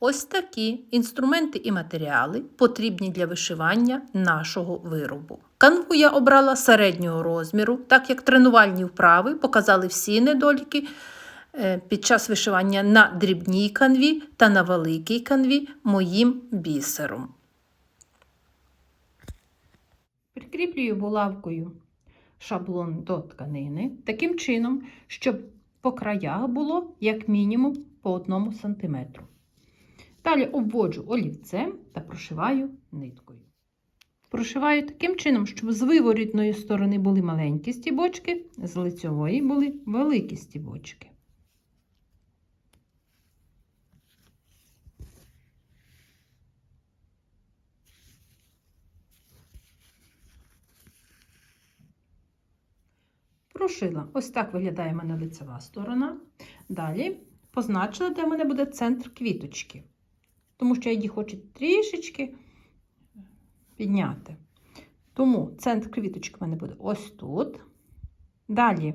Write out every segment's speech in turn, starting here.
Ось такі інструменти і матеріали потрібні для вишивання нашого виробу. Канву я обрала середнього розміру, так як тренувальні вправи показали всі недоліки е, під час вишивання на дрібній канві та на великій канві моїм бісером. Прикріплюю булавкою шаблон до тканини таким чином, щоб по краях було як мінімум по 1 см. Далі обводжу олівцем та прошиваю ниткою. Прошиваю таким чином, щоб з виворітної сторони були маленькі стібочки, з лицьової були великі стібочки. Прошила. Ось так виглядає в мене лицева сторона. Далі позначила, де в мене буде центр квіточки. Тому що її хочу трішечки підняти. Тому центр квіточки в мене буде ось тут. Далі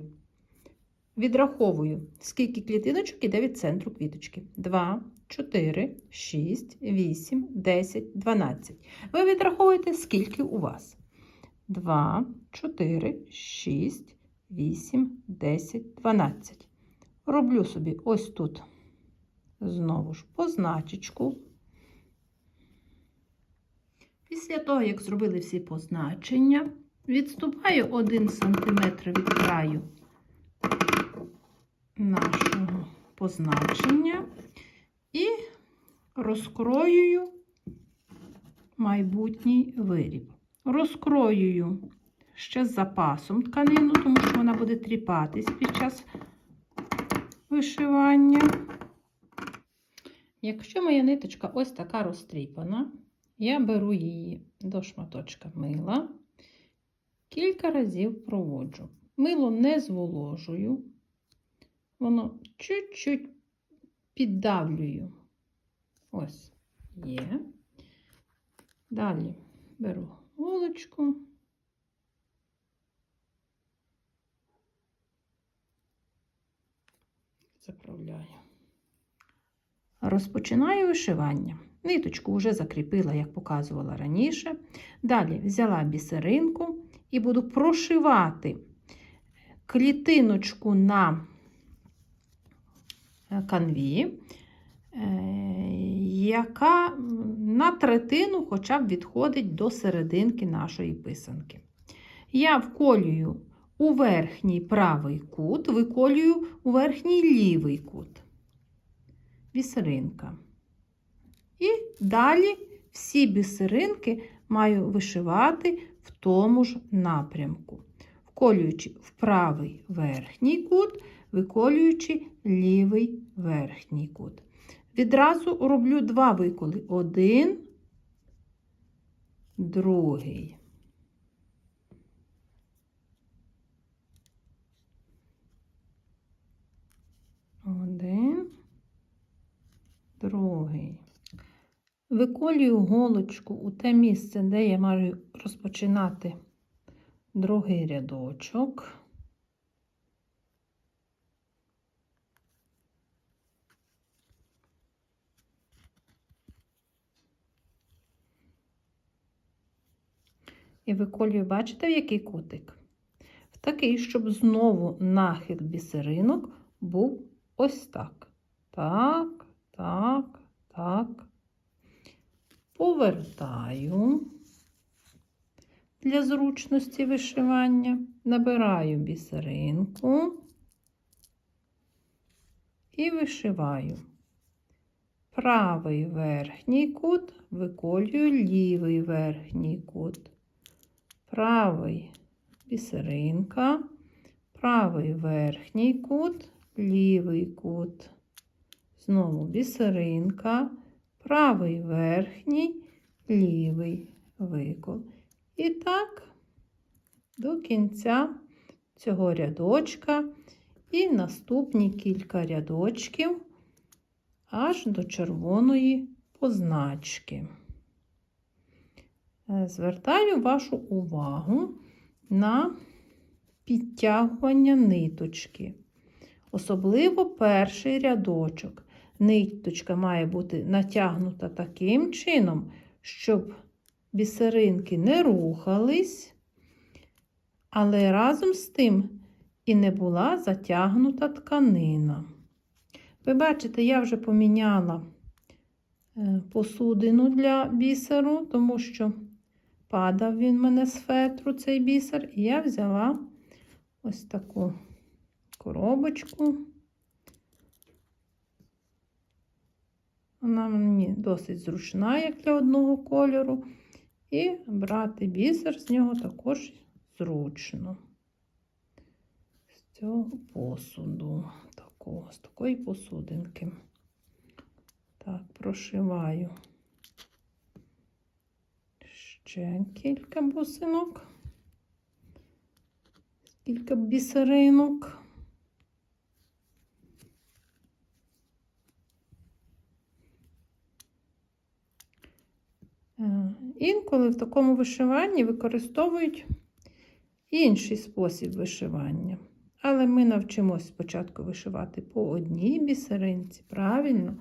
відраховую, скільки клітиночок іде від центру квіточки. 2, 4, 6, 8, 10, 12. Ви відраховуєте, скільки у вас. 2, 4, 6, 8, 10, 12. Роблю собі ось тут знову ж позначечку. Після того, як зробили всі позначення, відступаю 1 см від краю нашого позначення і розкроюю майбутній виріб. Розкроюю ще з запасом тканину, тому що вона буде тріпатись під час вишивання. Якщо моя ниточка ось така розтріпана, я беру її до шматочка мила, кілька разів проводжу. Мило не зволожую, воно чуть-чуть піддавлюю. Ось є. Далі беру голочку. Заправляю. Розпочинаю вишивання. Ниточку вже закріпила, як показувала раніше. Далі взяла бісеринку і буду прошивати клітиночку на канві, яка на третину хоча б відходить до серединки нашої писанки. Я вколюю у верхній правий кут, виколюю у верхній лівий кут. Бісеринка. І далі всі бісеринки маю вишивати в тому ж напрямку, вколюючи в правий верхній кут, виколюючи лівий верхній кут. Відразу роблю два виколи. Один, другий. Один, другий. Виколюю голочку у те місце, де я маю розпочинати другий рядочок. І виколюю, бачите, в який кутик? В такий, щоб знову нахил бісеринок був ось так. Так, так, так. Повертаю для зручності вишивання, набираю бісеринку і вишиваю. Правий верхній кут, виколюю лівий верхній кут. Правий бісеринка, правий верхній кут, лівий кут. Знову бісеринка, правий верхній, лівий викол. І так до кінця цього рядочка і наступні кілька рядочків аж до червоної позначки. Е, Звертаю вашу увагу на підтягування ниточки. Особливо перший рядочок. Ниточка має бути натягнута таким чином, щоб бісеринки не рухались, але разом з тим і не була затягнута тканина. Ви бачите, я вже поміняла е, посудину для бісеру, тому що падав він мене з фетру, цей бісер, і я взяла ось таку коробочку. Вона мені досить зручна, як для одного кольору. І брати бісер з нього також зручно. З цього посуду, такого, з такої посудинки. Так, прошиваю ще кілька бусинок, кілька бісеринок. Інколи в такому вишиванні використовують інший спосіб вишивання. Але ми навчимося спочатку вишивати по одній бісеринці, правильно,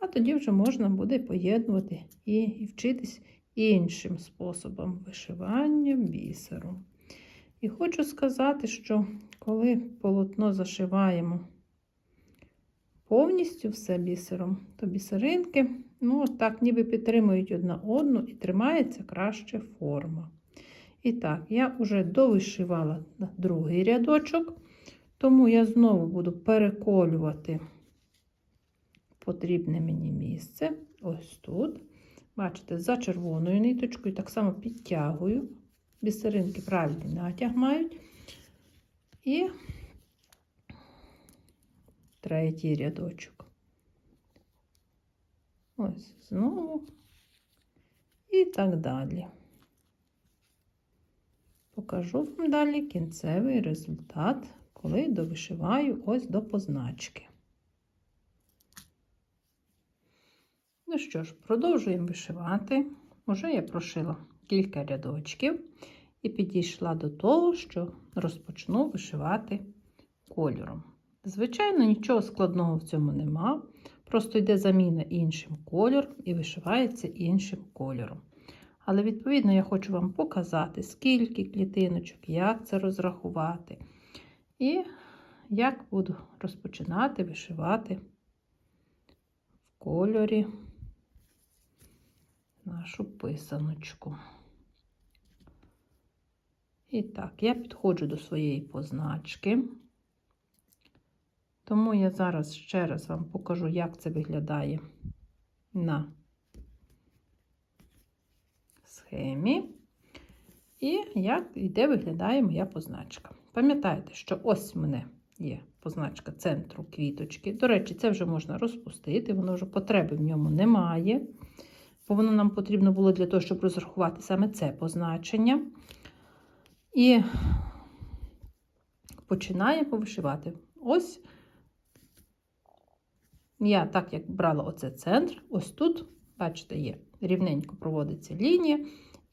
а тоді вже можна буде поєднувати і, і вчитись іншим способом вишивання бісером. І хочу сказати, що коли полотно зашиваємо повністю все бісером, то бісеринки, ну, так ніби підтримують одна одну і тримається краще форма. І так, я вже довишивала другий рядочок, тому я знову буду переколювати потрібне мені місце. Ось тут. Бачите, за червоною ниточкою так само підтягую. Бісеринки правильний натяг мають. І третій рядочок. Ось знову. І так далі. Покажу вам далі кінцевий результат, коли довишиваю ось до позначки. Ну що ж, продовжуємо вишивати. Уже я прошила кілька рядочків і підійшла до того, що розпочну вишивати кольором. Звичайно, нічого складного в цьому нема. Просто йде заміна іншим кольором і вишивається іншим кольором. Але, відповідно, я хочу вам показати, скільки клітиночок, як це розрахувати. І як буду розпочинати вишивати в кольорі нашу писаночку. І так, я підходжу до своєї позначки. Тому я зараз ще раз вам покажу, як це виглядає на схемі. І як і де виглядає моя позначка. Пам'ятайте, що ось в мене є позначка центру квіточки. До речі, це вже можна розпустити, воно вже потреби в ньому немає бо воно нам потрібно було для того, щоб розрахувати саме це позначення. І починаємо вишивати. Ось я, так як брала оце центр, ось тут, бачите, є, рівненько проводиться лінія.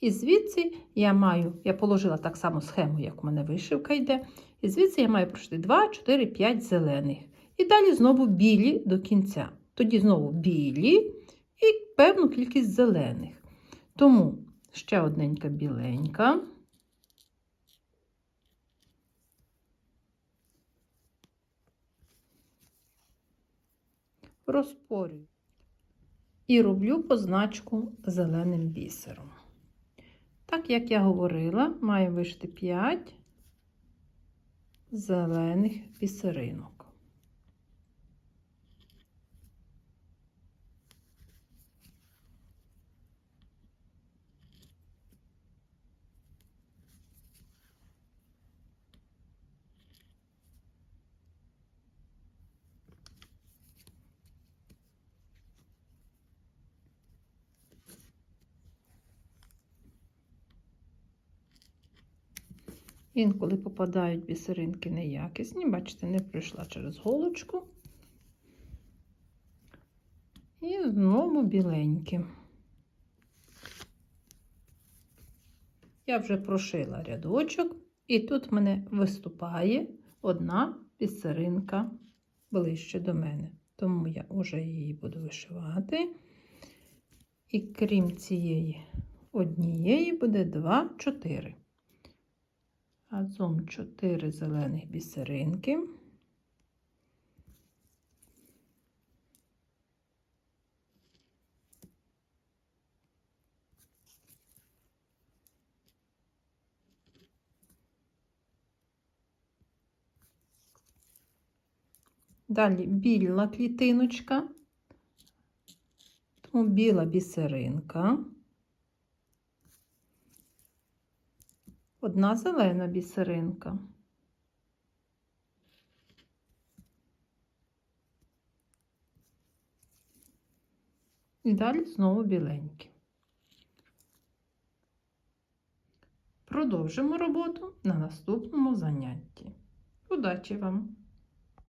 І звідси я маю, я положила так само схему, як у мене вишивка йде. І звідси я маю пройти 2, 4, 5 зелених. І далі знову білі до кінця. Тоді знову білі, і певну кількість зелених. Тому ще одненька біленька. Розпорюю і роблю позначку зеленим бісером. Так, як я говорила, маю вишити 5 зелених бісеринок. Інколи попадають бісеринки неякісні, бачите, не пройшла через голочку. І знову біленькі. Я вже прошила рядочок, і тут в мене виступає одна бісеринка ближче до мене. Тому я вже її буду вишивати. І крім цієї однієї буде 2, 4. Разом 4 зелених бісеринки. Далі біла клітиночка, тому біла бісеринка, одна зелена бісеринка. І далі знову біленькі. Продовжимо роботу на наступному занятті. Удачі вам!